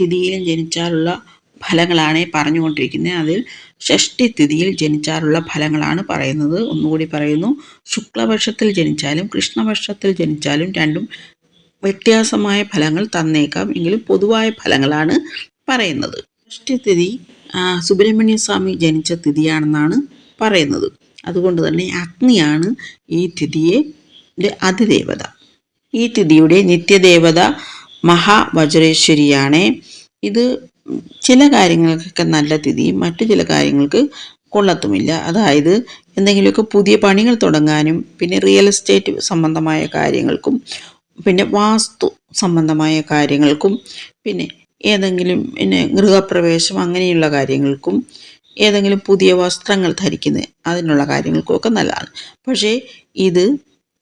തിഥിയിൽ ജനിച്ചാലുള്ള ഫലങ്ങളാണ് പറഞ്ഞുകൊണ്ടിരിക്കുന്നത്. അതിൽ ഷഷ്ടി തിഥിയിൽ ജനിച്ചാലുള്ള ഫലങ്ങളാണ് പറയുന്നത്. ഒന്നുകൂടി പറയുന്നു. ശുക്ലപക്ഷത്തിൽ ജനിച്ചാലും കൃഷ്ണപക്ഷത്തിൽ ജനിച്ചാലും രണ്ടും വ്യത്യാസമായ ഫലങ്ങൾ തന്നേക്കാം. എങ്കിലും പൊതുവായ ഫലങ്ങളാണ് പറയുന്നത്. ഷഷ്ടി തിഥി സുബ്രഹ്മണ്യ സ്വാമി ജനിച്ച തിഥിയാണെന്നാണ് പറയുന്നത്. അതുകൊണ്ട് തന്നെ അഗ്നിയാണ് ഈ തിഥിയെ അതിദേവത. ഈ തിഥിയുടെ നിത്യദേവത മഹാവജ്രേശ്വരിയാണ്. ഇത് ചില കാര്യങ്ങൾക്കൊക്കെ നല്ല തിഥിയും മറ്റു ചില കാര്യങ്ങൾക്ക് കൊള്ളത്തുമില്ല. അതായത് എന്തെങ്കിലുമൊക്കെ പുതിയ പണികൾ തുടങ്ങാനും പിന്നെ റിയൽ എസ്റ്റേറ്റ് സംബന്ധമായ കാര്യങ്ങൾക്കും പിന്നെ വാസ്തു സംബന്ധമായ കാര്യങ്ങൾക്കും പിന്നെ ഏതെങ്കിലും പിന്നെ ഗൃഹപ്രവേശം അങ്ങനെയുള്ള കാര്യങ്ങൾക്കും ഏതെങ്കിലും പുതിയ വസ്ത്രങ്ങൾ ധരിക്കുന്നത് അതിനുള്ള കാര്യങ്ങൾക്കും ഒക്കെ നല്ലതാണ്. പക്ഷേ ഇത്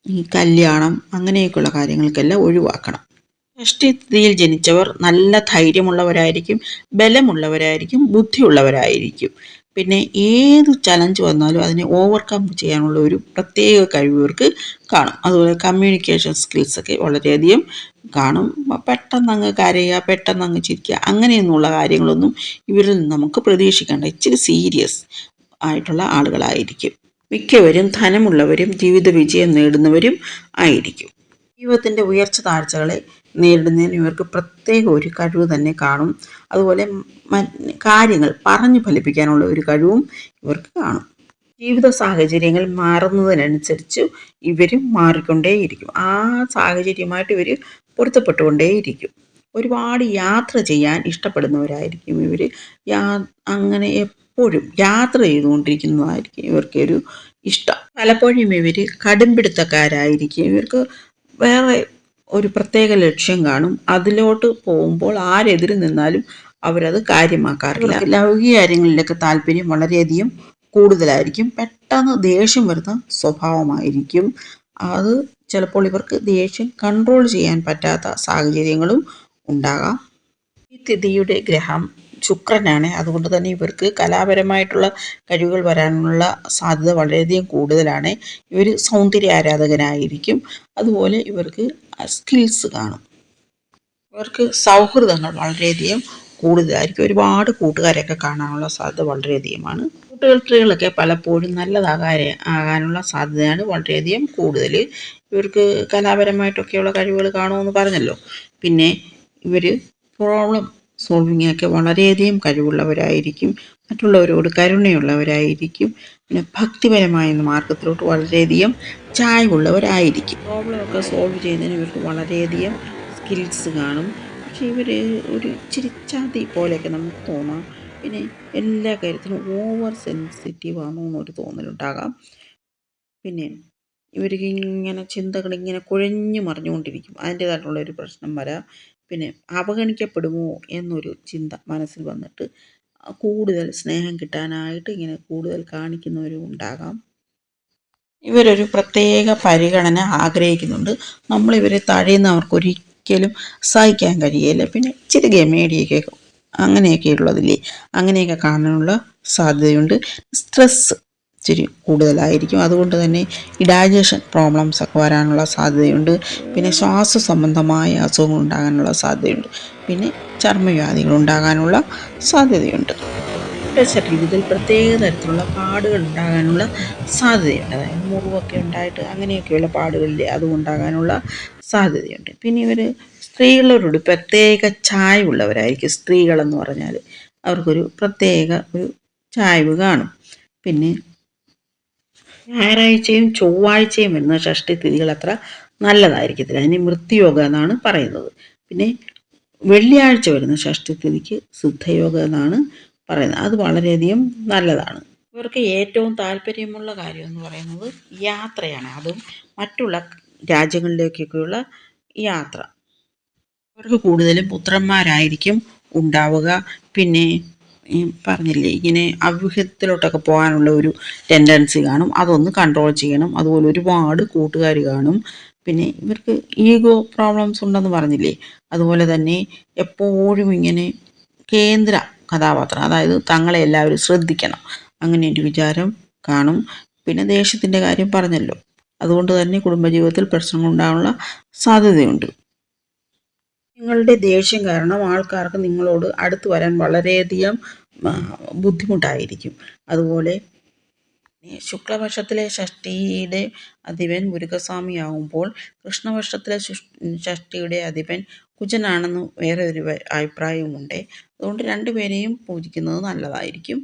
ഈ കല്യാണം അങ്ങനെയൊക്കെയുള്ള കാര്യങ്ങൾക്കെല്ലാം ഒഴിവാക്കണം. ഷഷ്ടിസ്ഥിതിയിൽ ജനിച്ചവർ നല്ല ധൈര്യമുള്ളവരായിരിക്കും ബലമുള്ളവരായിരിക്കും ബുദ്ധിയുള്ളവരായിരിക്കും. പിന്നെ ഏത് ചലഞ്ച് വന്നാലും അതിനെ ഓവർകം ചെയ്യാനുള്ള ഒരു പ്രത്യേക കഴിവ് ഇവർക്ക് കാണും. അതുപോലെ കമ്മ്യൂണിക്കേഷൻ സ്കിൽസൊക്കെ വളരെയധികം കാണും. പെട്ടെന്ന് അങ്ങ് കരയുക പെട്ടെന്ന് അങ്ങ് ചിരിക്കുക അങ്ങനെയൊന്നുള്ള കാര്യങ്ങളൊന്നും ഇവരിൽ നിന്ന് നമുക്ക് പ്രതീക്ഷിക്കേണ്ട. ഇച്ചിരി സീരിയസ് ആയിട്ടുള്ള ആളുകളായിരിക്കും. മിക്കവരും ധനമുള്ളവരും ജീവിത വിജയം നേടുന്നവരും ആയിരിക്കും. ജീവിതത്തിന്റെ ഉയർച്ച താഴ്ചകളെ നേരിടുന്നതിന് ഇവർക്ക് പ്രത്യേക ഒരു കഴിവ് തന്നെ കാണും. അതുപോലെ കാര്യങ്ങൾ പറഞ്ഞു ഫലിപ്പിക്കാനുള്ള ഒരു കഴിവും ഇവർക്ക് കാണും. ജീവിത സാഹചര്യങ്ങൾ മാറുന്നതിനനുസരിച്ച് ഇവരും മാറിക്കൊണ്ടേയിരിക്കും. ആ സാഹചര്യമായിട്ട് ഇവർ പൊരുത്തപ്പെട്ടുകൊണ്ടേയിരിക്കും. ഒരുപാട് യാത്ര ചെയ്യാൻ ഇഷ്ടപ്പെടുന്നവരായിരിക്കും ഇവർ യാ അങ്ങനെ എപ്പോഴും യാത്ര ചെയ്തുകൊണ്ടിരിക്കുന്നതായിരിക്കും ഇവർക്ക് ഒരു ഇഷ്ടം. പലപ്പോഴും ഇവർ കടുംപിടുത്തക്കാരായിരിക്കും. ഇവർക്ക് വേറെ ഒരു പ്രത്യേക ലക്ഷ്യം കാണും. അതിലോട്ട് പോകുമ്പോൾ ആരെതിര് നിന്നാലും അവരത് കാര്യമാക്കാറില്ല. ലൗകിക കാര്യങ്ങളിലൊക്കെ താല്പര്യം വളരെയധികം കൂടുതലായിരിക്കും. പെട്ടെന്ന് ദേഷ്യം വരുന്ന സ്വഭാവമായിരിക്കും. അത് ചിലപ്പോൾ ഇവർക്ക് ദേഷ്യം കൺട്രോൾ ചെയ്യാൻ പറ്റാത്ത സാഹചര്യങ്ങളും ഉണ്ടാകാം. ഈ തിഥിയുടെ ഗ്രഹം ശുക്രനാണ്. അതുകൊണ്ട് തന്നെ ഇവർക്ക് കലാപരമായിട്ടുള്ള കഴിവുകൾ വരാനുള്ള സാധ്യത വളരെയധികം കൂടുതലാണ്. ഇവർ സൗന്ദര്യ ആരാധകനായിരിക്കും. അതുപോലെ ഇവർക്ക് സ്കിൽസ് കാണും. ഇവർക്ക് സൗഹൃദങ്ങൾ വളരെയധികം കൂടുതലായിരിക്കും. ഒരുപാട് കൂട്ടുകാരെയൊക്കെ കാണാനുള്ള സാധ്യത വളരെയധികമാണ്. കൂട്ടുകെട്ടുകളൊക്കെ പലപ്പോഴും നല്ലതാകാൻ ആകാനുള്ള സാധ്യതയാണ് വളരെയധികം കൂടുതൽ. ഇവർക്ക് കലാപരമായിട്ടൊക്കെയുള്ള കഴിവുകൾ കാണുമെന്ന് പറഞ്ഞല്ലോ. പിന്നെ ഇവർ പ്രോബ്ലം സോൾവിങ് ഒക്കെ വളരെയധികം കഴിവുള്ളവരായിരിക്കും. മറ്റുള്ളവരോട് കരുണയുള്ളവരായിരിക്കും. പിന്നെ ഭക്തിപരമായ മാർഗത്തിലോട്ട് വളരെയധികം പ്രോബ്ലം പ്രോബ്ലമൊക്കെ സോൾവ് ചെയ്യുന്നതിന് ഇവർക്ക് വളരെയധികം സ്കിൽസ് കാണും. പക്ഷേ ഇവർ ഒരു ഇച്ചിരി ചതി പോലെയൊക്കെ നമുക്ക് തോന്നാം. പിന്നെ എല്ലാ കാര്യത്തിനും ഓവർ സെൻസിറ്റീവ് ആണോ എന്നൊരു തോന്നലുണ്ടാകാം. പിന്നെ ഇവർക്ക് ചിന്തകൾ ഇങ്ങനെ കുഴഞ്ഞു മറിഞ്ഞുകൊണ്ടിരിക്കും. അതിന്റേതായിട്ടുള്ള ഒരു പ്രശ്നം വരാം. പിന്നെ അവഗണിക്കപ്പെടുമോ എന്നൊരു ചിന്ത മനസ്സിൽ വന്നിട്ട് കൂടുതൽ സ്നേഹം കിട്ടാനായിട്ട് ഇങ്ങനെ കൂടുതൽ കാണിക്കുന്നവരും ഉണ്ടാകാം. ഇവരൊരു പ്രത്യേക പരിഗണന ആഗ്രഹിക്കുന്നുണ്ട്. നമ്മളിവരെ തഴയുന്നവർക്ക് ഒരിക്കലും സഹിക്കാൻ കഴിയില്ല. പിന്നെ ഇച്ചിരി ഗമേടിയൊക്കെ അങ്ങനെയൊക്കെ ഉള്ളതില്ലേ അങ്ങനെയൊക്കെ കാണാനുള്ള സാധ്യതയുണ്ട്. സ്ട്രെസ് ഇച്ചിരി കൂടുതലായിരിക്കും. അതുകൊണ്ട് തന്നെ ഈ ഡൈജഷൻ പ്രോബ്ലംസ് ഒക്കെ വരാനുള്ള സാധ്യതയുണ്ട്. പിന്നെ ശ്വാസ സംബന്ധമായ അസുഖങ്ങൾ ഉണ്ടാകാനുള്ള സാധ്യതയുണ്ട്. പിന്നെ ചർമ്മവ്യാധികൾ ഉണ്ടാകാനുള്ള സാധ്യതയുണ്ട്. ശരീരത്തിൽ പ്രത്യേക തരത്തിലുള്ള പാടുകൾ ഉണ്ടാകാനുള്ള സാധ്യതയുണ്ട്. അതായത് മുറിവൊക്കെ ഉണ്ടായിട്ട് അങ്ങനെയൊക്കെയുള്ള പാടുകളിൽ അതും ഉണ്ടാകാനുള്ള സാധ്യതയുണ്ട്. പിന്നെ ഇവർ സ്ത്രീകളോട് പ്രത്യേക ചായവുള്ളവരായിരിക്കും സ്ത്രീകളെന്ന് പറഞ്ഞാൽ അവർക്കൊരു പ്രത്യേക ഒരു ചായവ് കാണും. പിന്നെ ഞായറാഴ്ചയും ചൊവ്വാഴ്ചയും വരുന്ന ഷഷ്ടി തിഥികൾ അത്ര നല്ലതായിരിക്കത്തില്ല. അതിന് മൃത്യുയോഗ എന്നാണ് പറയുന്നത്. പിന്നെ വെള്ളിയാഴ്ച വരുന്ന ഷഷ്ടി തിഥിക്ക് സിദ്ധയോഗ എന്നാണ് പറയുന്നത്. അത് വളരെയധികം നല്ലതാണ്. ഇവർക്ക് ഏറ്റവും താല്പര്യമുള്ള കാര്യം എന്ന് പറയുന്നത് യാത്രയാണ്. അതും മറ്റുള്ള രാജ്യങ്ങളിലേക്കൊക്കെയുള്ള യാത്ര. ഇവർക്ക് കൂടുതലും പുത്രന്മാരായിരിക്കും ഉണ്ടാവുക. പിന്നെ ഈ പറഞ്ഞില്ലേ ഇങ്ങനെ അവ്യൂഹത്തിലോട്ടൊക്കെ പോകാനുള്ള ഒരു ടെൻഡൻസി കാണും. അതൊന്ന് കൺട്രോൾ ചെയ്യണം. അതുപോലെ ഒരുപാട് കൂട്ടുകാർ കാണും. പിന്നെ ഇവർക്ക് ഈഗോ പ്രോബ്ലംസ് ഉണ്ടെന്ന് പറഞ്ഞില്ലേ അതുപോലെ തന്നെ എപ്പോഴും ഇങ്ങനെ കേന്ദ്ര കഥാപാത്രം അതായത് തങ്ങളെ എല്ലാവരും ശ്രദ്ധിക്കണം. അങ്ങനെ ഒരു വിചാരം കാണും. പിന്നെ ദേഷ്യത്തിന്റെ കാര്യം പറഞ്ഞല്ലോ അതുകൊണ്ട് തന്നെ കുടുംബജീവിതത്തിൽ പ്രശ്നങ്ങൾ ഉണ്ടാകാനുള്ള സാധ്യതയുണ്ട്. നിങ്ങളുടെ ദേഷ്യം കാരണം ആൾക്കാർക്ക് നിങ്ങളോട് അടുത്തു വരാൻ വളരെയധികം ബുദ്ധിമുട്ടായിരിക്കും. അതുപോലെ ശുക്ലപക്ഷത്തിലെ ഷഷ്ടിയുടെ അധിപൻ മുരുകസ്വാമി ആകുമ്പോൾ കൃഷ്ണപക്ഷത്തിലെ ഷഷ്ടിയുടെ അധിപൻ കുജനാണെന്ന് വേറെ ഒരു അഭിപ്രായവുമുണ്ട്. അതുകൊണ്ട് രണ്ടുപേരെയും പൂജിക്കുന്നത് നല്ലതായിരിക്കും.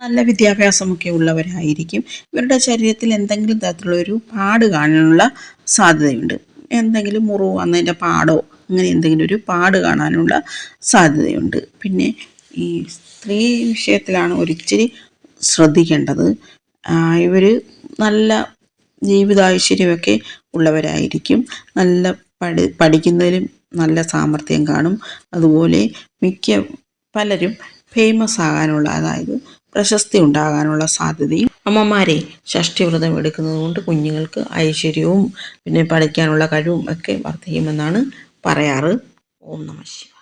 നല്ല വിദ്യാഭ്യാസമൊക്കെ ഉള്ളവരായിരിക്കും. ഇവരുടെ ശരീരത്തിൽ എന്തെങ്കിലും തരത്തിലുള്ള ഒരു പാട് കാണാനുള്ള സാധ്യതയുണ്ട്. എന്തെങ്കിലും മുറിവ് വന്നതിന്റെ പാടോ അങ്ങനെ എന്തെങ്കിലും ഒരു പാട് കാണാനുള്ള സാധ്യതയുണ്ട്. പിന്നെ ഈ സ്ത്രീ വിഷയത്തിലാണ് ഒരിച്ചിരി ശ്രദ്ധിക്കേണ്ടത്. ഇവർ നല്ല ജീവിതാശ്വര്യമൊക്കെ ഉള്ളവരായിരിക്കും. നല്ല പഠി പഠിക്കുന്നതിലും നല്ല സാമർഥ്യം കാണും. അതുപോലെ മിക്ക പലരും ഫേമസ് ആകാനുള്ള അതായത് പ്രശസ്തി ഉണ്ടാകാനുള്ള സാധ്യതയും അമ്മമാരെ ഷഷ്ടിവ്രതം എടുക്കുന്നത് കൊണ്ട് കുഞ്ഞുങ്ങൾക്ക് ഐശ്വര്യവും പിന്നെ പഠിക്കാനുള്ള കഴിവും ഒക്കെ വർദ്ധിക്കുമെന്നാണ് പറയാറ്. ഓം നമ ശിവായ.